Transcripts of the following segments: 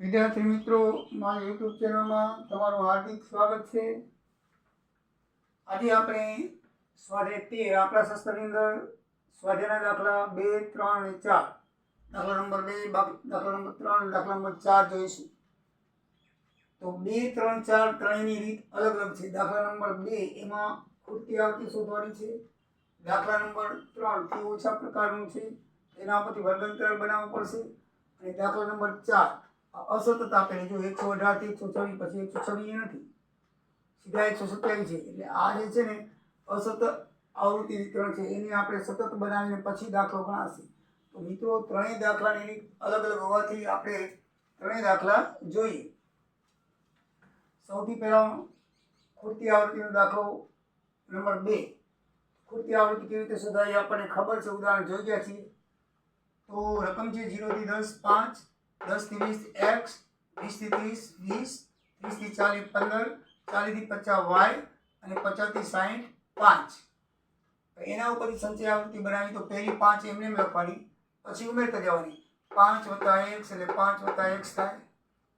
વિદ્યાર્થી મિત્રો, મારા યુટ્યુબ ચેનલમાં તમારું હાર્દિક સ્વાગત છે. આજે આપણે સ્વાધ્યાય તેર, આપણા શાસ્ત્રની અંદર સ્વાધ્યાયના દાખલા બે, ત્રણ અને ચાર. દાખલા નંબર બે દાખલા નંબર ત્રણ દાખલા નંબર ચાર જોઈશું. તો બે, ત્રણ, ચાર ત્રણની રીત અલગ અલગ છે. દાખલા નંબર બે એમાં ખૂટતી આવતી શોધવાની છે. દાખલા નંબર ત્રણ તે ઓછા પ્રકારનું છે. એના પરથી વર્ગંતર બનાવવું પડશે. અને દાખલા નંબર ચાર અસતત આપેલી જો એકસો અઢારથી એકસો છવ્વીસ, પછી એકસો છવ્વીસ નથી. સીધા એકસો સત્યાવીસ છે. એટલે આ જે છે ને અસતત આવૃત્તિ વિતરણ છે, એને આપણે સતત બનાવીને પછી દાખલો ગણાશે. તો મિત્રો, ત્રણેય દાખલાની અલગ અલગ હોવાથી આપણે ત્રણેય દાખલા જોઈએ. સૌથી પહેલાં ખૂટતી આવૃત્તિનો દાખલો નંબર બે. ખૂટતી આવૃત્તિ કેવી રીતે શોધાય આપણને ખબર છે. ઉદાહરણ જોઈ ગયા છીએ. તો રકમ છે જીરોથી દસ પાંચ. દસથી વીસ એક્સ વીસથી ત્રીસ, વીસ ત્રીસથી ચાલીસ, પંદર ચાલીસથી પચાસ વાય અને પચાસથી સાઠ પાંચ. એના ઉપરથી સંચય આવૃત્તિ બનાવી તો પહેલી પાંચ એમને એમ લખવાની પછી ઉમેરતા જવાની પાંચ વત્તા એક્સ એટલે પાંચ વત્તા એક્સ થાય.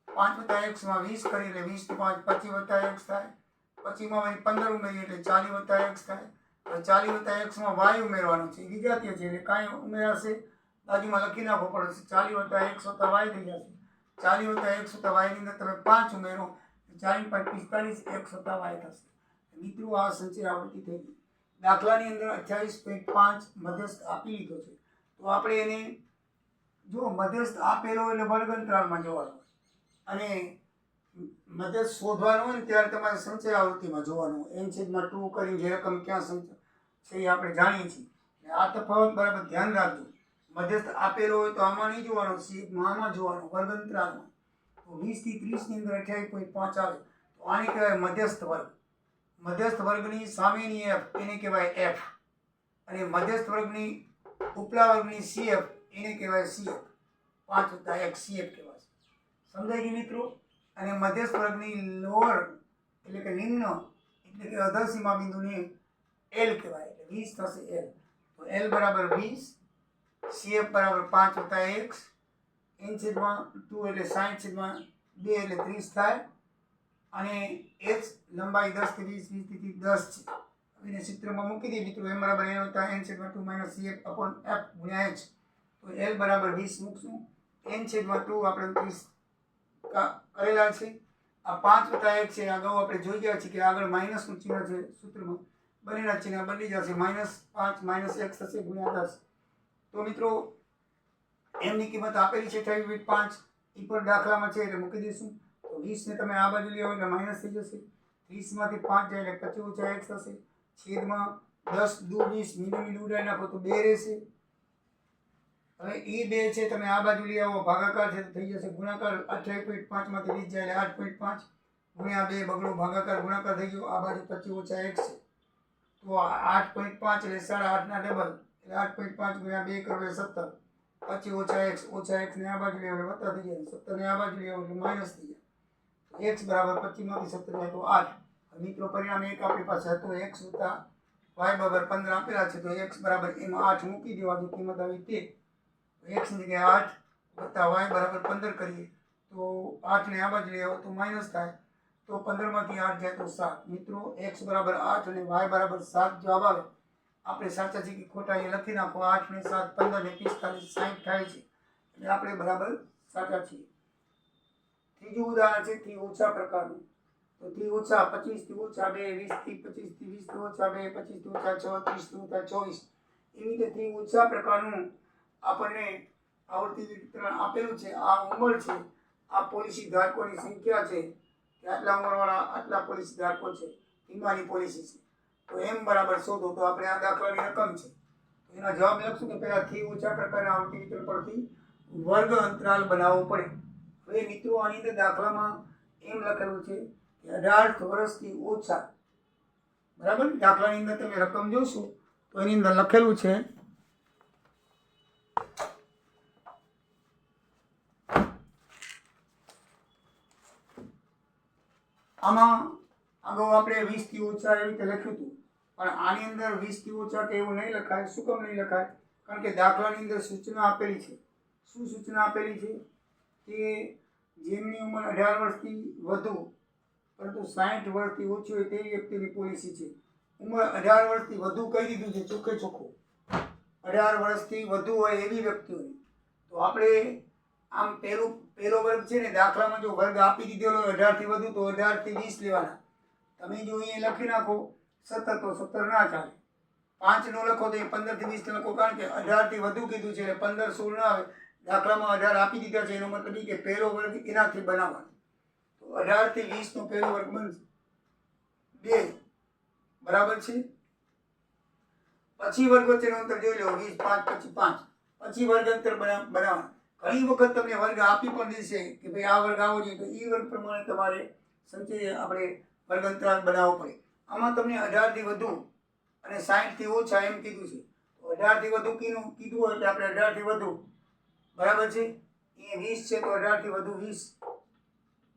પાંચ વત્તા એક્સમાં વીસ કરી એટલે વીસથી પાંચ, પચીસ વત્તા એક્સ થાય. પચીસમાં વળી પંદર ઉમેરીએ એટલે ચાલીસ વત્તા એક્સ થાય. ચાલીસ વત્તા એક્સમાં વાય ઉમેરવાનું છે. વિદ્યાર્થીઓ છે એટલે કાંઈ ઉમેરાશે બાજુમાં લખી નાખો પડશે ચાલી વત્તા એકસો તો વાય થઈ જશે. ચાલી વત્તા એક્સ વત્તા વાયની અંદર તમે પાંચ ઉમેરો ચાલી પાંચ પિસ્તાલીસ એકસો તો વાય થશે. મિત્રો, આ સંચય આવૃત્તિ થઈ ગઈ. દાખલાની અંદર અઠ્યાવીસ પોઈન્ટ પાંચ મધ્યસ્થ આપી લીધો છે. તો આપણે એને, જો મધ્યસ્થ આપેલો એટલે વર્ગંતરાળમાં જવાનું અને મધ્યસ્થ શોધવાનું હોય ને ત્યારે તમારે સંચય આવૃત્તિમાં જોવાનું એમ છેદમાં ટુ કરીને જે રકમ ક્યાં સંચય છે એ આપણે જાણીએ છીએ. આ તફાવત બરાબર ધ્યાન રાખજો. મધ્યસ્થ આપેલો હોય તો આમાં નહીં જોવાનો આમાં જોવાનું વર્ગંતરામાં તો વીસથી ત્રીસની અંદર અઠ્યાવીસ પોઈન્ટ પાંચ આવે. તો આને કહેવાય મધ્યસ્થ વર્ગ. મધ્યસ્થ વર્ગની સામેની એફ એને કહેવાય એફ અને મધ્યસ્થ વર્ગની ઉપલા વર્ગની સીએફ એને કહેવાય સીએફ પાંચ વત્તા એક સીએફ કહેવાય સમજાય ગયું મિત્રો? અને મધ્યસ્થ વર્ગની લોઅર એટલે કે નિમ્ન, એટલે કે અધરસીમા બિંદુને એલ કહેવાય. એટલે વીસ થશે એલ તો એલ બરાબર વીસ સીએફ બરાબર પાંચ વત્તા એક્સ એન છેદમાં ટુ એટલે સાઠ છેદમાં બે એટલે ત્રીસ થાય. અને એચ લંબાઈ દસથી વીસ વીસથી દસ છે. એને સૂત્રમાં મૂકી દઈએ. મિત્રો એમ બરાબર એન વત્તા એન છેદમાં two minus CF upon F ગુણ્યા એચ તો એલ બરાબર વીસ મૂકશું. એન છેદમાં ટુ આપણે ત્રીસ કરેલા છે. આ પાંચ વત્તા એક છે. અગાઉ આપણે જોઈ ગયા છીએ કે આગળ માઇનસનું ચિહ્ન છે સૂત્રમાં બંનેના ચિહ્ન બદલી જશે. માઇનસ પાંચ માઇનસ એક થશે ગુણ્યા દસ. તો મિત્રો, એમની કિંમત આપેલી છે અઠાવીસ પોઈન્ટ પાંચ એ પણ દાખલામાં છે એટલે મૂકી દઈશું. તો વીસને તમે આ બાજુ લેવો એટલે માઇનસ થઈ જશે. ત્રીસમાંથી પાંચ જાય એટલે પચીસ ઓછા એક થશે. છેદમાં દસ, દુ, વીસ મીંડું મીંડું ઉડાડી નાખો તો બે રહેશે. હવે એ બે છે, તમે આ બાજુ લઈ આવો, ભાગાકાર છે થઈ જશે ગુણાકાર અઠાવીસ પોઈન્ટ પાંચમાંથી વીસ જાય એટલે આઠ પોઈન્ટ પાંચ. ગુણ્યા બે બગડો, ભાગાકાર, ગુણાકાર થઈ ગયો, આ બાજુ પચીસ ઓછા એક છે. તો આઠ પોઈન્ટ પાંચ એટલે સાડા આઠના ડબલ. એટલે આઠ પોઈન્ટ પાંચ ગુણ્યા બે કરો સત્તર. પછી ઓછા એક્સ ઓછા એક્સ ને આ બાજુ લેવો વત્તા થઈ જાય સત્તરને આ બાજુ લેવો એટલે માઇનસ થઈ જાય. એક્સ બરાબર પચીસમાંથી સત્તર જાય તો આઠ. મિત્રો પરિણામ એક આપણી પાસે હતો એક્સ વત્તા વાય બરાબર પંદર આપેલા છે, તો એક્સ બરાબર એમાં આઠ મૂકી દેવાની કિંમત આવી તે. એક્સની જગ્યાએ આઠ વત્તા વાય બરાબર પંદર કરીએ. તો આઠને આ બાજુ લઈ તો માઇનસ થાય. તો પંદરમાંથી આઠ જાય તો સાત. મિત્રો એક્સ બરાબર આઠ અને વાય બરાબર સાત જવાબ આવે. આપણે સાચા છે કે ખોટા એ લખી નાખો. આઠ ને સાત, પંદર ને પિસ્તાલીસ, સાઈઠ થાય છે. એટલે આપણે બરાબર સાચા છીએ. ત્રીજું ઉદાહરણ છે થી ઓછા પ્રકારનું. તો થી ઓછા પચીસથી ઓછા બે વીસથી પચીસથી વીસથી ઓછા બે પચીસથી ઓછા છ ત્રીસથી ઓછા ચોવીસ. એવી રીતે થી ઓછા પ્રકારનું આપણને આવૃત્તિ વિતરણ આપેલું છે. આ ઉંમર છે. આ પોલિસી ધારકોની સંખ્યા છે. કે આટલા ઉંમરવાળા આટલા પોલિસી ધારકો છે. વીમાની પોલિસી છે. તો એમ બરાબર શોધો તો આપણે આ દાખલાની રકમ છે. એના જવાબ લખશું કે પહેલાં થી ઓછા પ્રકારના આવતી વિતરણ પરથી વર્ગ અંતરાલ બનાવવો પડે. હવે મિત્રો આની અંદર દાખલામાં એમ લખેલું છે કે અઢાર વર્ષથી ઓછા બરાબર? દાખલાની અંદર તમે રકમ જોશો તો એની અંદર લખેલું છે આમાં અગાઉ આપણે વીસથી ઓછા એવી રીતે લખ્યું હતું. પણ આની અંદર વીસથી ઓછા કે એવું નહીં લખાય, શું કેમ નહીં લખાય? કારણ કે દાખલાની અંદર સૂચના આપેલી છે. શું સૂચના આપેલી છે? કે જેમની ઉંમર અઢાર વર્ષથી વધુ, પરંતુ સાઠ વર્ષથી ઓછી હોય તેવી વ્યક્તિની પોલિસી છે. ઉંમર અઢાર વર્ષથી વધુ કહી દીધું છે, ચોખ્ખે ચોખ્ખું. અઢાર વર્ષથી વધુ હોય એવી વ્યક્તિઓની. તો આપણે આમ પહેલું, પહેલો વર્ગ છે ને, દાખલામાં જો વર્ગ આપી દીધેલો અઢારથી વધુ, તો અઢારથી વીસ લેવાના. તમે જો અહીંયા લખી નાખો, સત્તર તો સત્તર ના ચાલે. પાંચનો લખો તો એ પંદરથી વીસ લખો, કારણ કે અઢારથી વધુ કીધું છે એટલે પંદર સોળ ના આવે. દાખલામાં અઢાર આપી દીધા છે, એનો મતલબ એ કે પહેલો વર્ગ એનાથી બનાવવાનો. તો અઢારથી વીસનો પહેલો વર્ગ બનશે. બે. બરાબર છે? પછી વર્ગ વચ્ચેનું અંતર જોઈ લો, વીસ, પાંચ, પછી પાંચ. પછી વર્ગ અંતર બના બનાવવાનું. ઘણી વખત તમને વર્ગ આપી પણ દેશે કે ભાઈ આ વર્ગ આવો જોઈએ. તો એ વર્ગ પ્રમાણે તમારે સંચય આપણે વર્ગ અંતરાલ બનાવવો પડે. આમાં તમને અઢારથી વધુ અને સાઠથી ઓછા એમ કીધું છે. અઢારથી વધુ કીનું કીધું હોય એટલે આપણે અઢારથી વધુ, બરાબર છે? એ વીસ છે તો અઢારથી વધુ વીસ,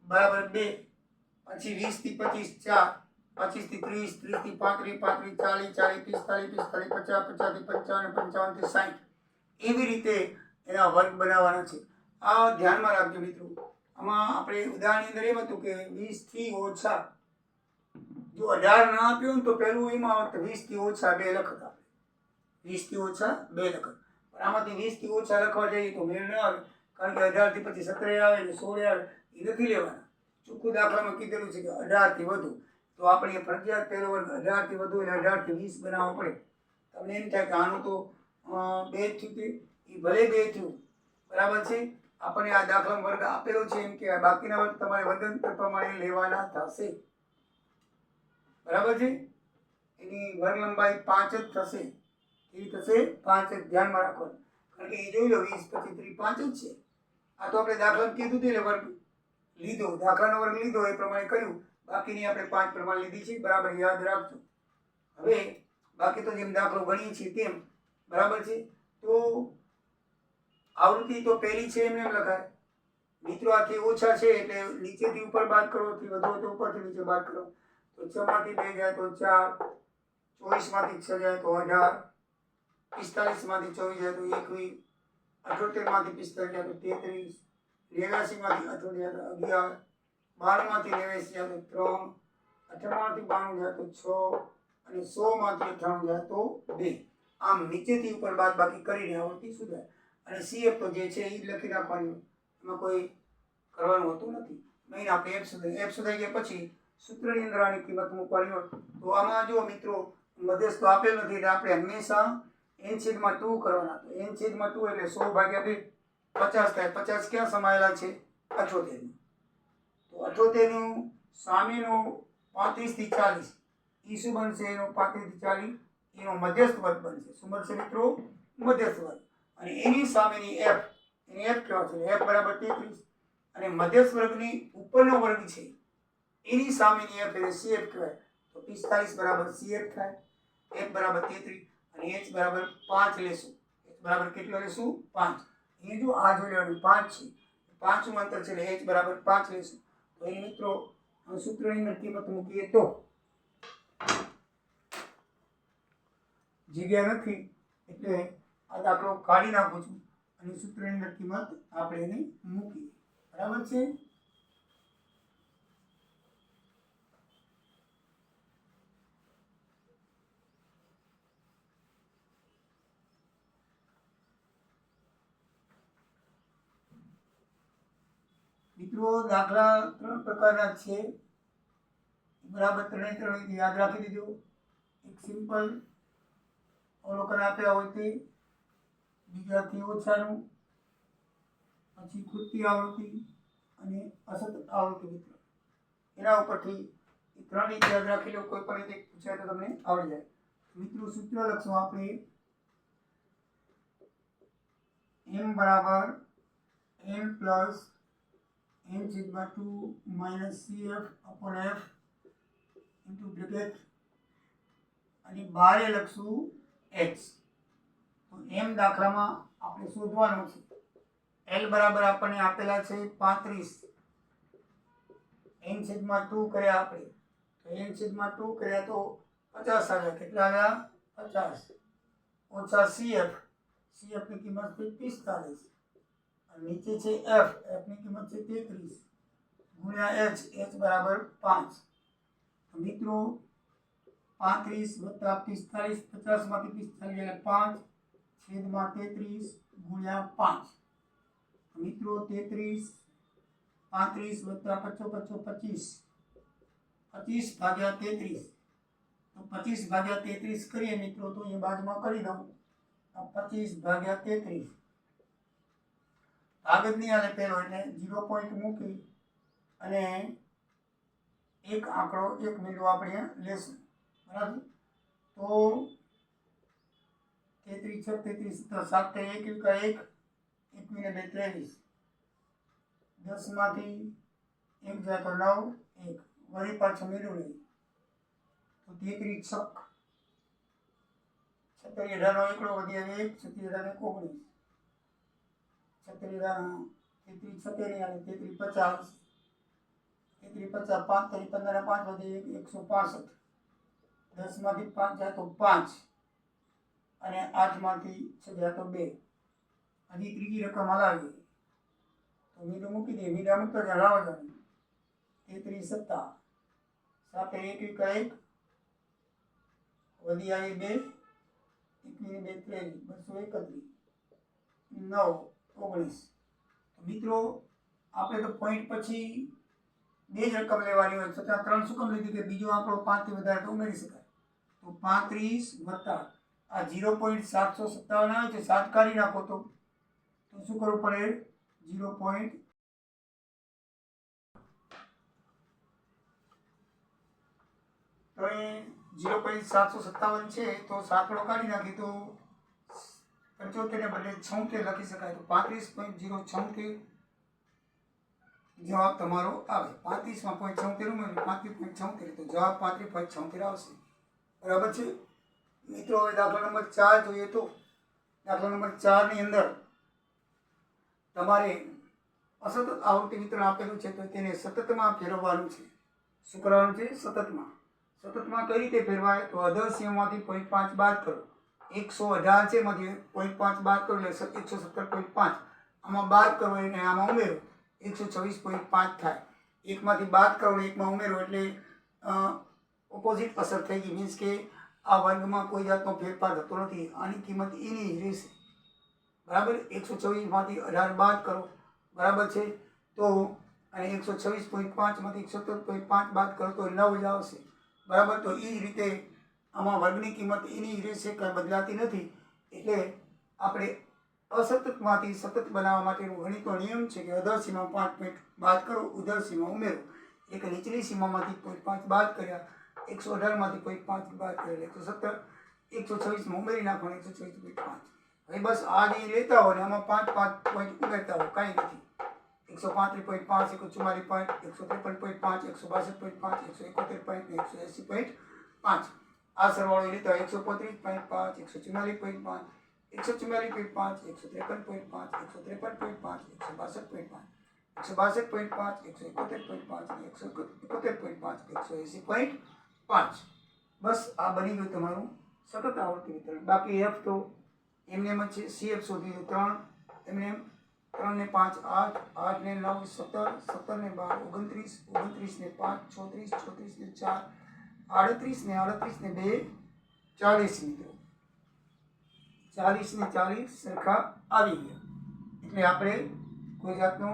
બરાબર બે, પછી વીસથી પચીસ ચાર, પચીસથી ત્રીસ, ત્રીસથી પાંત્રીસ પાંત્રીસ ચાલીસ ચાલીસ, પિસ્તાલીસ પિસ્તાલીસ, પચાસ, પચાસથી પંચાવન પંચાવનથી સાઠ એવી રીતે એના વર્ગ બનાવવાના છે. આ ધ્યાનમાં રાખજો મિત્રો. આમાં આપણે ઉદાહરણની અંદર એમ હતું કે વીસથી ઓછા જો અઢાર ના આપ્યું ને તો પહેલું એમાં વીસથી ઓછા બે લખત. વીસથી ઓછા બે લખત. પણ આમાંથી વીસથી ઓછા લખવા જઈએ તો મેળ ન આવે. કારણ કે અઢારથી પછી સત્તરે આવે ને સોળે આવે, એ નથી લેવાના. ચોખ્ખું દાખલામાં કીધેલું છે કે અઢારથી વધુ. તો આપણે એ ફરજિયાત પહેલો વર્ગ અઢારથી વધુ એટલે અઢારથી વીસ બનાવવો પડે. તમને એમ થાય કે આનું તો બે થયું એ ભલે બે થયું. બરાબર છે? આપણને આ દાખલા વર્ગ આપેલો છે એમ કે બાકીના વર્ગ તમારે વદંતર પ્રમાણે લેવાના થશે. બરાબર છે? એની વર્ગ લંબાઈ પાંચ જ થશે. કેવી થશે પાંચ જ. ધ્યાનમાં રાખવાનું કારણ કે એ જોઈ લો, વીસ પછી ત્રીસ પાંચ જ છે. આ તો આપણે દાખલા કીધું એટલે વર્ગ લીધો. દાખલાનો વર્ગ લીધો એ પ્રમાણે કર્યું. બાકીની આપણે પાંચ પ્રમાણે લીધી છે. બરાબર યાદ રાખજો. હવે બાકી તો જેમ દાખલો ગણીએ છીએ તેમ. બરાબર છે? તો આવૃત્તિ તો પહેલી છે એમને એમ લખાય? મિત્રો આથી ઓછા છે એટલે નીચેથી ઉપર બાદ કરો વધુ તો ઉપરથી નીચે બાદ કરો. તો છ માંથી બે જાય તો ચાર ચોવીસમાંથી છ જાય તો અઢાર પિસ્તાલીસમાંથી ચોવીસ જાય તો એકવીસ અઠોતેરમાંથી પિસ્તાલીસ જાય તો તેત્રીસ નેવ્યાસી માંથી અઠોતેર અગિયાર બારમાંથી નેવ્યાસી જાય તો ત્રણ અઠાણુંમાંથી બાણું જાય તો છ અને સો માંથી અઠાણું જાય તો બે. આમ નીચેથી ઉપર બાદ બાકી કરીને આવડતી સુધાર. અને સીએફ તો જે છે એ લખી રાખવાનું એમાં કોઈ કરવાનું હોતું નથી. મેઇન આપણે એફ સુધાર એફ સુધાઈ ગયા પછી સૂત્રની અંદર આની કિંમત મૂકવાની હોય. તો આમાં જો મિત્રો મધ્યસ્થ તો આપેલ નથી, એટલે આપણે હંમેશા એન છેદમાં ટુ કરવાના. તો એન છેદમાં ટુ એટલે સો ભાગ્યા બે, પચાસ થાય. પચાસ ક્યાં સમાયેલા છે? અઠોતેરનું તો અઠોતેરનું સામેનું પાંત્રીસથી ચાલીસ. એ શું બનશે? એનો પાંત્રીસથી ચાલીસ, એનો મધ્યસ્થ વર્ગ બનશે. શું બનશે મિત્રો? મધ્યસ્થ વર્ગ. અને એની સામેની એફ એની એફ કેવા છે. એફ બરાબર તેત્રીસ. અને મધ્યસ્થ વર્ગની ઉપરનો વર્ગ છે. એની સામેની એફ એટલે સીએફ કહેવાય. તો પિસ્તાલીસ બરાબર સીએફ થાય. એફ બરાબર તેત્રીસ અને એચ બરાબર પાંચ લેશું. એચ બરાબર કેટલો લેશું? પાંચ. અહીંયા જો આ જોઈ લેવાનું, પાંચ છે. પાંચનું અંતર છે એટલે એચ બરાબર પાંચ લેશું. તો એ મિત્રો સૂત્રની અંદર કિંમત મૂકીએ તો જગ્યા નથી, એટલે આ દાખલો કાઢી નાખું છું. અને સૂત્રની અંદર કિંમત આપણે એને મૂકીએ. બરાબર છે? મિત્રો દાખલા ત્રણ પ્રકારના છે. બરાબર ત્રણે ત્રણ યાદ રાખી દીધો એક સિમ્પલ અવલોકન આપ્યા હોય તે. બીજાથી ઓછાનું. પછી ખૂટતી આવૃત્તિ અને અસત આવૃત્તિ મિત્રો. એના ઉપરથી એ ત્રણ રીતે યાદ રાખી લો. કોઈ પણ રીતે પૂછાય તો તમને આવડી જાય. મિત્રો, સૂત્ર લખશું આપણે. એમ બરાબર એમ પ્લસ છેદમાં two minus C F upon F into bracket અને બારે લખશું એચ તો એમ દાખલામાં આપણે શોધવાનું છે. એલ બરાબર આપણને આપેલા છે પાંત્રીસ. એન છેદમાં ટુ કર્યા આપણે. તો એન છેદમાં ટુ કર્યા તો પચાસ આવ્યા કેટલા આવ્યા? પચાસ. ઓછા સીએફની કિંમત થઈ પિસ્તાલીસ નીચે છે એફ એફની કિંમત છે તેત્રીસ, ગુણ્યા એચ એચ બરાબર પાંચ. મિત્રો, પાંત્રીસ વત્તા પિસ્તાલીસ પચાસમાંથી પિસ્તાલીસ એટલે પાંચ, છેદમાં તેત્રીસ ગુણ્યા પાંચ. મિત્રો, તેત્રીસ, પાંત્રીસ વત્તા પચો પચો પચીસ પચીસ ભાગ્યા તેત્રીસ. તો પચીસ ભાગ્યા તેત્રીસ કરીએ મિત્રો, તો એ બાજુમાં કરી દઉં. પચીસ ભાગ્યા તેત્રીસ. કાગળની આલે પહેલો એટલે ઝીરો પોઈન્ટ મૂકી અને એક આંકડો, એક મિનિટ આપણે લેશું. બરાબર? તો તેત્રીસ છ તેત્રીસ સાત એક, એકા, એક એક મિનિટ બે ત્રેવીસ. દસમાંથી એક જાય તો નવ, એક. વળી પાછું મેળવું તો તેત્રીસ છક. છત્રીસ અઢારનો એકડો વધી આવે એક છત્રીસ એક ઓગણીસ. છત્રી તેત્રી છત્રી અને તેત્રી પચાસ. તેત્રી પચાસ પાંચ તરી પંદર પાંચ વધી એકસો પાસઠ. દસમાંથી પાંચ જાય તો પાંચ. અને આઠમાંથી છ જાય તો બે. હજી ત્રીજી રકમ હલાવી. તો મીડો મૂકી દઈએ મીડા મૂકતો જ હલાવો જવાનું તેત્રીસ સત્તા. સાથે એક એક એક. વધી આવી બે. એકવીસ બે ત્રેવીસ, બસો એકત્રીસ. નવ. ઓગણીસ. મિત્રો, આપણે તો પોઈન્ટ પછી બે જ રકમ લેવાની હોય છતાં ત્રણ શું લીધી કે બીજો આંકડો પાંચથી વધારે તો ઉમેરી શકાય. તો પાંત્રીસ વત્તા આ ઝીરો પોઈન્ટ સાતસો સત્તાવન આવે છે, સાત કાઢી નાખો તો. તો શું કરવું પડે? ઝીરો પોઈન્ટ તો એ ઝીરો પોઈન્ટ સાતસો સત્તાવન છે, તો સાતડો કાઢી નાખી તો પંચોતેરને બદલે છોતેર લખી શકાય તો પાંત્રીસ પોઈન્ટ ઝીરો છોતેર જવાબ તમારો આવે. પાંત્રીસમાં પોઈન્ટ છોતેર ઉમેર્યું પાંત્રીસ પોઈન્ટ છોતેર તો જવાબ પાંત્રીસ પોઈન્ટ છોતેર આવશે. બરાબર છે? મિત્રો, હવે દાખલા નંબર ચાર જોઈએ તો દાખલા નંબર ચારની અંદર તમારે અસતત આવૃત્તિ વિતરણ આપેલું છે તો તેને સતતમાં ફેરવવાનું છે. શું કરવાનું છે? સતતમાં. સતતમાં કઈ રીતે ફેરવાય? તો અધર સીમમાંથી પોઈન્ટ પાંચ બાદ કરો. એકસો અઢાર છે, એમાંથી પોઈન્ટ પાંચ બાદ કરો એટલે એકસો સત્તર પોઈન્ટ પાંચ. આમાં બાદ કરો એને આમાં ઉમેરો. એકસો છવ્વીસ પોઈન્ટ પાંચ થાય. એકમાંથી બાદ કરો એકમાં ઉમેરો એટલે ઓપોઝિટ અસર થઈ ગઈ. મીન્સ કે આ વર્ગમાં કોઈ જાતનો ફેરફાર થતો નથી. આની કિંમત એની જ રહેશે. બરાબર? એકસો છવ્વીસમાંથી અઢાર બાદ કરો. બરાબર છે? તો અને એકસો છવ્વીસ પોઈન્ટ પાંચમાંથી એકસો સત્તર પોઈન્ટ પાંચ બાદ કરો તો નવ જ આવશે. બરાબર? તો એ રીતે આમાં વર્ગની કિંમત એની રહેશે કંઈ બદલાતી નથી. એટલે આપણે અસતતમાંથી સતત બનાવવા માટેનો ગણિતનો નિયમ છે કે અધર સીમા પાંચ પોઈન્ટ બાદ કરો, ઉધર સીમા ઉમેરો. એક નીચલી સીમામાંથી પોઈન્ટ પાંચ બાદ કર્યા, એકસો અઢારમાંથી પોઈન્ટ પાંચ બાદ કર્યા એકસો સત્તર. એકસો છવ્વીસમાં ઉમેરી નાખવાનું, એકસો છવ્વીસ પોઈન્ટ પાંચ. હવે બસ આ જે લેતા હોય ને આમાં પાંચ પાંચ પોઈન્ટ ઉમેરતા હોય, કાંઈ નથી. એકસો પાંત્રીસ પોઈન્ટ પાંચ, એકસો ચુમ્માલીસ પોઈન્ટ એકસો ત્રેપન પોઈન્ટ પાંચ, એકસો બાસઠ પોઈન્ટ પાંચ, એકસો એકોતેર પોઈન્ટ એકસો એંસી પોઈન્ટ પાંચ. આ સરવાળો હોય, એકસો પાંત્રીસ પોઈન્ટ પાંચ, એકસો ચુમ્માલીસ પોઈન્ટ પાંચ, એકસો ચુમ્માલીસ પોઈન્ટ પાંચ, એકસો ત્રેપન પોઈન્ટ પાંચ, એકસો ત્રેપન પોઈન્ટ પાંચ, એકસો બાસઠ પોઈન્ટ પાંચ, એકસો બાસઠ પોઈન્ટ પાંચ, એકસો એકોતેર પોઈન્ટ પાંચ એકસો એકોતેર પોઈન્ટ પાંચ, એકસો એંસી પોઈન્ટ પાંચ. બસ આ બની ગયું તમારું સતત આવૃત્તિ વિતરણ. બાકી એફ તો એમને એમ જ છે સીએફ શોધી તો ત્રણ, એમને એમ ત્રણ ને પાંચ, આઠ આઠ ને નવ, સત્તર સત્તર ને બાર, ઓગણત્રીસ ઓગણત્રીસ ને પાંચ, છોત્રીસ છોત્રીસ ને ચાર આડત્રીસ ને આડત્રીસ ને બે ચાલીસ મિત્રો. ચાલીસ ને ચાલીસ સરખા આવી ગયા. એટલે આપણે કોઈ જાતનો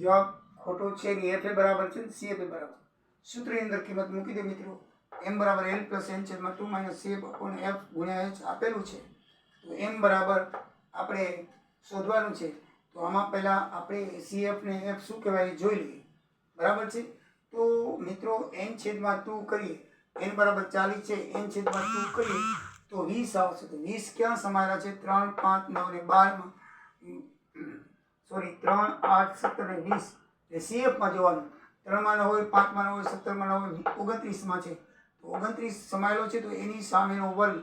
જવાબ ખોટો છે નહીં. એફ એ બરાબર છે સી એફ એ બરાબર. સૂત્રની અંદર કિંમત મૂકી દે મિત્રો. એમ બરાબર એલ પ્લસ એન છેદમાં two minus C upon F ગુણ્યા એચ આપેલું છે. તો એમ બરાબર આપણે શોધવાનું છે. તો આમાં પહેલાં આપણે સી એફ ને એફ શું કહેવાય જોઈ લઈએ. બરાબર છે? તો મિત્રો એન છેદમાં ટુ કરીએ. એન બરાબર ચાલીસ છે એન છેદમાં ટુ કરીએ, તો વીસ આવશે. તો વીસ ક્યાં સમાયેલા છે? ત્રણ, પાંચ, નવ ને બારમાં. સોરી ત્રણ, આઠ, સત્તર ને વીસ. એટલે સીએફમાં જોવાનું. ત્રણમાં ન હોય પાંચમાં ન હોય સત્તરમાં ન હોય ઓગણત્રીસમાં છે. તો ઓગણત્રીસ સમાયેલો છે, તો એની સામેનો વર્ગ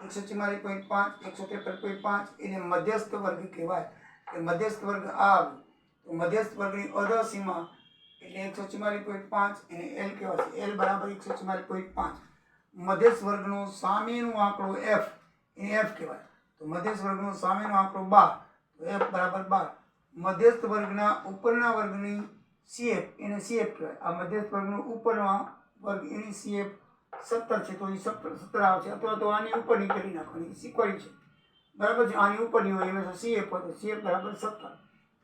એકસો ચુમ્માલીસ પોઈન્ટ પાંચ એકસો ત્રેપન પોઈન્ટ પાંચ, એને મધ્યસ્થ વર્ગ કહેવાય. કે મધ્યસ્થ વર્ગ આ તો મધ્યસ્થ વર્ગની અધર સીમા એટલે એકસો ચુમ્માલીસ પોઈન્ટ પાંચ એને એલ કહેવાય છે. એલ બરાબર એકસો ચુમ્માલીસ પોઈન્ટ પાંચ. મધ્યસ્થ વર્ગનો સામેનો આંકડો એફ એને એફ કહેવાય. તો મધ્યસ્થ વર્ગનો સામેનો આંકડો બાર. તો એફ બરાબર બાર. મધ્યસ્થ વર્ગના ઉપરના વર્ગની સીએફ એને સીએફ કહેવાય. આ મધ્યસ્થ વર્ગનો ઉપરનો વર્ગ એની સીએફ સત્તર છે. તો એ સત્તર સત્તર આવશે અથવા તો આની ઉપરની કરી નાખવાની. શીખવાડી છે. બરાબર છે? આની ઉપરની હોય એમાં સીએફ હોય તો સીએફ બરાબર સત્તર.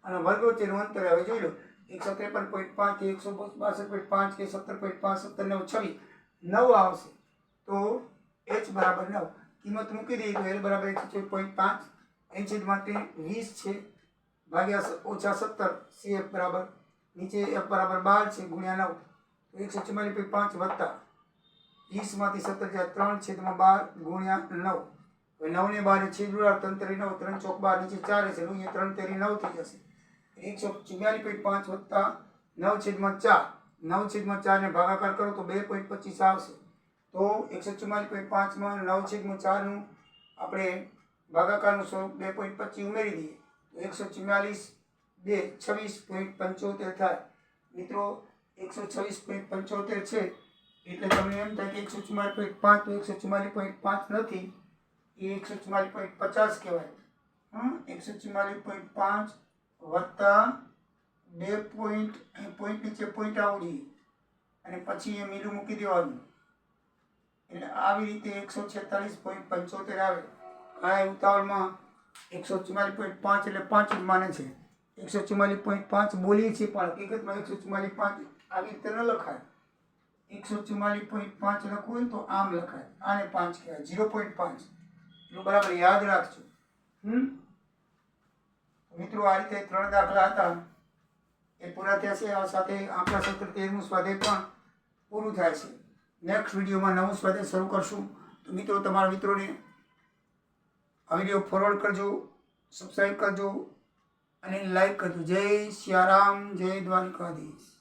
અને વર્ગ વચ્ચેનું અંતર હવે જોઈ લો. એકસો ત્રેપન પોઈન્ટ પાંચ, એકસો બાસઠ પોઈન્ટ પાંચ કે સત્તર પોઈન્ટ પાંચ, સત્તર નવ છવ્વીસ નવ આવશે. તો એચ બરાબર નવ. કિંમત મૂકી દઈએ તો એલ બરાબર એકસો ચોવીસ પોઈન્ટ પાંચ. એચ માટે વીસ છે. ભાગ્યા ઓછા સત્તર. સી એફ બરાબર. નીચે એફ બરાબર બાર છે, ગુણ્યા નવ. તો એકસો ચુમ્માલીસ પોઈન્ટ પાંચ વત્તા વીસમાંથી સત્તર જ્યાં ત્રણ છેદમાં બાર ગુણ્યા નવ. હવે નવને બાર છેદ ઉડાડ, ત્રણ તેરી નવ, ત્રણ ચોક બાર, નીચે ચાર છે અહીંયા ત્રણ તેરી નવ થઈ જશે. એકસો ચુમ્યાલી પોઈન્ટ પાંચ વત્તા નવ છેદમાં ચાર. નવ છેદમાં ચારને ભાગાકાર કરો તો બે પોઈન્ટ પચીસ આવશે. તો એકસો ચુમ્માલીસ પોઈન્ટ પાંચમાં નવ છેદમાં ચારનું આપણે ભાગાકારનું સ્વરૂપ બે પોઈન્ટ પચીસ ઉમેરી દઈએ. તો એકસો ચુમ્માલીસ બે છવ્વીસ પોઈન્ટ પંચોતેર થાય. મિત્રો એકસો છવ્વીસ પોઈન્ટ પંચોતેર છે. એટલે તમને એમ થાય કે એકસો ચુમ્માલીસ પોઈન્ટ પાંચ તો એકસો ચુમ્માલીસ પોઈન્ટ પાંચ નથી. એ એકસો ચુમ્માલીસ પોઈન્ટ પચાસ કહેવાય. હં એકસો ચુમ્માલીસ પોઈન્ટ પાંચ વત્તા બે પોઈન્ટ અહીં પોઈન્ટ નીચે પોઈન્ટ આવડી. અને પછી એ મીલું મૂકી દેવાનું. એટલે આવી રીતે એકસો છેતાલીસ પોઈન્ટ પંચોતેર આવે. આ ઉતાવળમાં એકસો ચુમ્માલીસ પોઈન્ટ પાંચ એટલે પાંચ જ માને છે. એકસો ચુમ્માલીસ પોઈન્ટ પાંચ બોલીએ છીએ પણ હકીકતમાં એકસો ચુમ્માલીસ પાંચ આવી રીતે ન લખાય. એકસો ચુમ્માલીસ પોઈન્ટ પાંચ લખવું હોય તો આમ લખાય. આને પાંચ કહેવાય. ઝીરો પોઈન્ટ પાંચ. એટલું બરાબર યાદ રાખજો. હમ? મિત્રો, આ રીતે ત્રણ દાખલા હતા. એ પૂરા થયા છે. આ સાથે આપણા સત્ર તેરનું સ્વાધ્યાય પણ પૂરું થાય છે. નેક્સ્ટ વિડીયોમાં નવું સ્વાધ્યાય શરૂ કરશું. તો મિત્રો, તમારા મિત્રોને આ વીડિયો ફોરવર્ડ કરજો સબસ્ક્રાઈબ કરજો અને લાઈક કરજો. જય સિયારામ જય દ્વારકાધીશ.